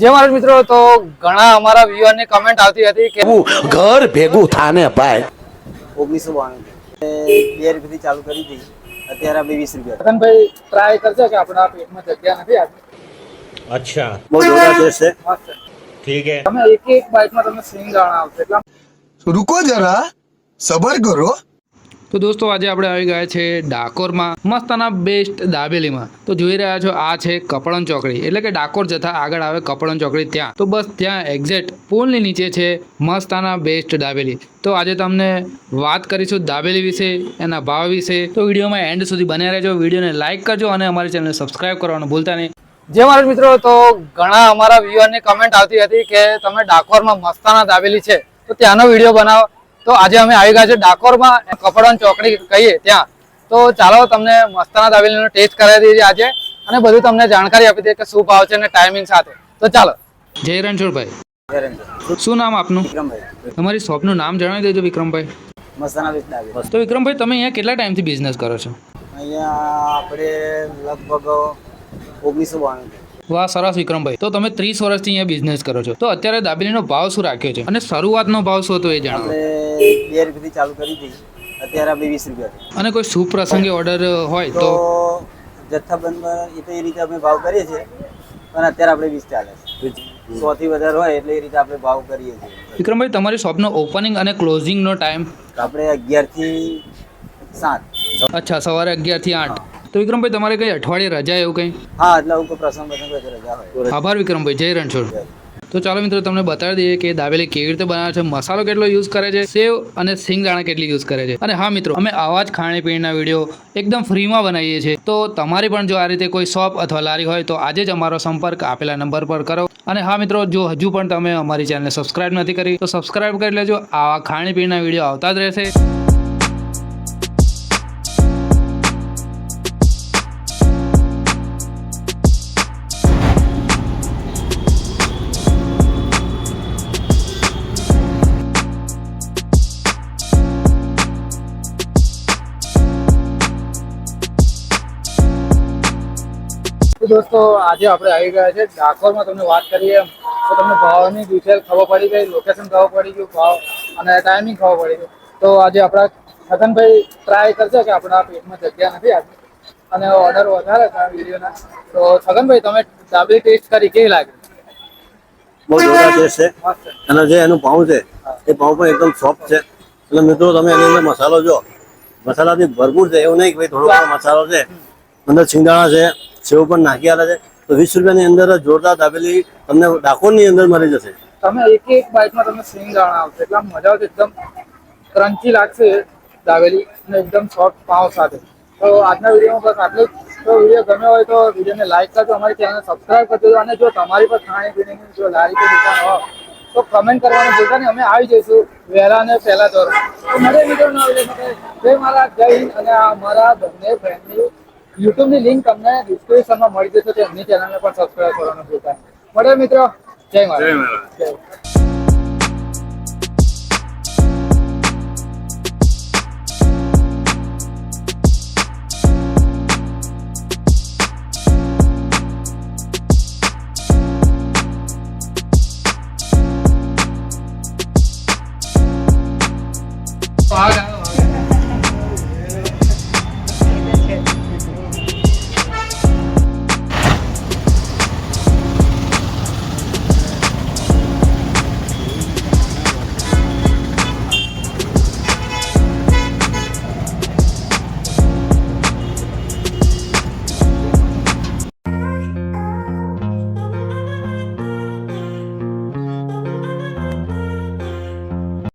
જે મારા મિત્રો તો ઘણા અમારા વ્યુઅરને કમેન્ટ આવતી હતી કે ઘર ભેગું થાને ભાઈ. ઓગણીસો બાણું બે રૂપિયાથી ચાલુ કરી હતી. અત્યારે આપણે વીસ રૂપિયા રતનભાઈ ટ્રાય કરજો કે આપણા પેટમાં જગ્યા નથી આવતી અચ્છા. બહુ જોરદાર ટેસ્ટ છે. ઠીક છે. તમે એક એક બાઈટમાં તમને સિંગ આવશે. એટલે રૂકો જરા. સબર કરો. તો દોસ્તો, આજે આપણે આવી ગયા છે ડાકોરમાં, મસ્તાના બેસ્ટ દાબેલીમાં. તો જોઈ રહ્યા છો, આ છે કપડણ ચોકડી. એટલે કે ડાકોર જતા આગળ આવે કપડણ ચોકડી ત્યાં. તો બસ ત્યાં એક્ઝેક્ટ પુલની નીચે છે મસ્તાના બેસ્ટ દાબેલી. તો આજે તમને વાત કરીશું દાબેલી વિશે, એના ભાવ વિશે. તો વિડીયોમાં એન્ડ સુધી બન્યા રહેજો. વિડીયોને લાઇક કરજો અને અમારી ચેનલને સબસ્ક્રાઇબ કરવાનું ભૂલતા નહીં. જે મારા મિત્રો, તો ઘણા અમારા વ્યુઅરની કમેન્ટ આવતી હતી કે તમે ડાકોરમાં મસ્તાના દાબેલી છે. તો ત્યાંનો વીડિયો બનાવો. તો આજે અમે આવી ગયા છે ડાકોરમાં કપડાની ચોકડી કહીએ ત્યાં. તો ચાલો તમને મસ્તાના દાબેલીનો ટેસ્ટ કરાવી દઈએ આજે અને બધું તમને જાણકારી આપી દઈએ કે શું ભાવ છે અને ટાઈમિંગ સાથે. તો ચાલો. જય રણછોડભાઈ. શું નામ આપનું? વિક્રમભાઈ. તમારી શોપનું નામ જણાવી દેજો વિક્રમભાઈ. મસ્તાના તો વિક્રમભાઈ તમે અહીંયા કેટલા ટાઈમથી બિઝનેસ કરો છો? અહીંયા આપણે લગભગ ઓગણીસો બાણું વાહ સરસ વિક્રમભાઈ. તો તમે ત્રીસ વર્ષથી અહીંયા બિઝનેસ કરો છો. તો અત્યારે દાબેલીનો ભાવ શું રાખ્યો છે? અને શરૂઆતનો ભાવ શું હતો એ જાણો. બે રૂપિયાથી ચાલુ કરી હતી. અત્યારે આપણે વીસ રૂપિયા અને કોઈ શુભ પ્રસંગે ઓર્ડર હોય તો? જથ્થાબંધ એ તો એ રીતે અમે ભાવ કરીએ છીએ. પણ અત્યારે આપણે વીસ ચાલે છે. સો થી વધારે હોય એટલે એ રીતે આપણે ભાવ કરીએ છીએ. વિક્રમભાઈ તમારી શોપનો ઓપનિંગ અને ક્લોઝિંગનો ટાઈમ આપણે અગિયારથી સાત. અચ્છા સવારે અગિયારથી આઠ. તો વિક્રમભાઈ તમારે કઈ અઠવાડિયે રજા એવું કંઈ? હા એટલે અમુક પ્રસંગ પ્રસંગ રજા હોય. આભાર વિક્રમભાઈ જય રણછોડ. તો ચાલો મિત્રો તમને બતાવી દઈએ કે દાબેલી કેવી રીતે બનાવે છે મસાલો કેટલો યુઝ કરે છે સેવ અને સિંગદાણા કેટલી યુઝ કરે છે. અને હા મિત્રો અમે આવા જ ખાણીપીણીના વીડિયો એકદમ ફ્રીમાં બનાવીએ છીએ. તો તમારી પણ જો આ રીતે કોઈ શોપ અથવા લારી હોય તો આજે જ અમારો સંપર્ક આપેલા નંબર પર કરો. અને હા મિત્રો જો હજુ પણ તમે અમારી ચેનલને સબસ્ક્રાઇબ નથી કરી તો સબસ્ક્રાઇબ કરી લેજો. આવા ખાણીપીણીના વીડિયો આવતા જ રહેશે. દોસ્તો આજે આપણે આવી ગયા છે ડાકોરમાં. તમને વાત કરીએ તો તમને ભાવની ડિટેલ ખબર પડી ગઈ લોકેશન ખબર પડી ગયું ભાવ અને ટાઈમિંગ ખબર પડી ગયું તો આજે આપણા છગનભાઈ ટ્રાય કરશે કે આપણા પેટમાં જગ્યા નથી આજે અને ઓર્ડર વધારે હતા વિડીયોના. તો છગનભાઈ તમે દાબેલી ટેસ્ટ કરી કેવી લાગી? બહુ જોરદાર ટેસ્ટ છે. અને જે એનું ભાવ છે એ ભાવ પણ એકદમ સોફ્ટ છે. એટલે મિત્રો તમે એની અંદર મસાલો જો મસાલાથી ભરપૂર છે એવું નહીં કે ભાઈ થોડો મસાલો છે. અંદર સિંગાણા છે સેવ પણ નાખી આલે છે, તો વીસ રૂપિયાની અંદર જોરદાર દાબેલી તમને ડાકોરની અંદર મળી જશે. તમે એક એક બાઇટમાં તમને સિંગ દાણા આવશે. એટલે મજા આવશે એકદમ ક્રન્ચી લાગશે દાબેલી અને એકદમ સોફ્ટ પાવ સાથે. તો આજના વિડીયોમાં બસ આટલું તો વીડિયો ગમ્યો હોય તો વિડીયોને લાઈક કરજો, અમારી ચેનલ સબસ્ક્રાઈબ કરજો. અને જો તમારી પર ખાણી પીણીની જો લારી કે દુકાન હોય, તો કમેન્ટ કરવાનું ભૂલતા નહીં. અમે આવી જઈશું વહેલા અને પહેલા દોર તો મળે વિડીયોનો જય મારા જય અને આ અમારા બંને ફ્રેન્ડની યુટ્યુબની લિંક તમને ડિસ્ક્રિપ્શનમાં મળી જશે તો એમની ચેનલને પણ સબસ્ક્રાઇબ કરવાનું ભૂલતા મળે મિત્રો? જય મારા જય.